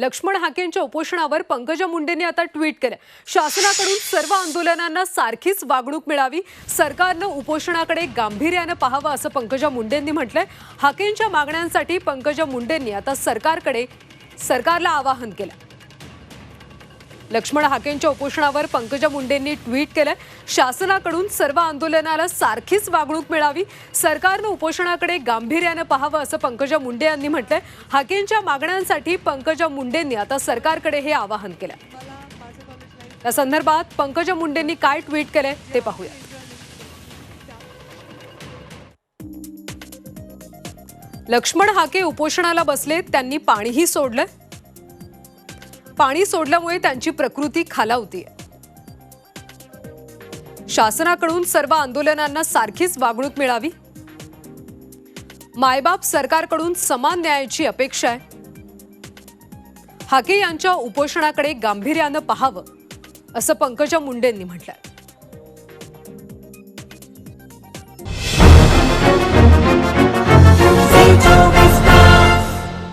लक्ष्मण हाकेंच्या उपोषणावर पंकजा मुंडेंनी आता ट्विट केलं. शासनाकडून सर्व आंदोलनांना सारखीच वागणूक मिळावी सरकारनं उपोषणाकडे गांभीर्यानं पाहावं असं पंकजा मुंडेंनी म्हटलंय. हाकेंच्या मागण्यांसाठी पंकजा मुंडेंनी आता सरकारकडे सरकारला आवाहन केलं. लक्ष्मण हाकेंच्या उपोषणावर पंकजा मुंडेंनी ट्विट केलं. शासनाकडून सर्व आंदोलनाला सारखीच वागणूक मिळावी सरकारनं उपोषणाकडे गांभीर्यानं पाहावं असं पंकजा मुंडे यांनी म्हटलंय. हाकेंच्या मागण्यांसाठी पंकजा मुंडेंनी आता सरकारकडे हे आवाहन केलं. या संदर्भात पंकजा मुंडेंनी काय ट्विट केलंय ते पाहूया. लक्ष्मण हाके उपोषणाला बसले त्यांनी पाणीही सोडलं. पाणी सोडल्यामुळे त्यांची प्रकृती खालावतीये. शासनाकडून सर्व आंदोलनांना सारखीच वागणूक मिळावी. मायबाप सरकारकडून समान न्यायाची अपेक्षा आहे. हाके यांच्या उपोषणाकडे गांभीर्यानं पाहावं असं पंकजा मुंडेंनी म्हटलंय.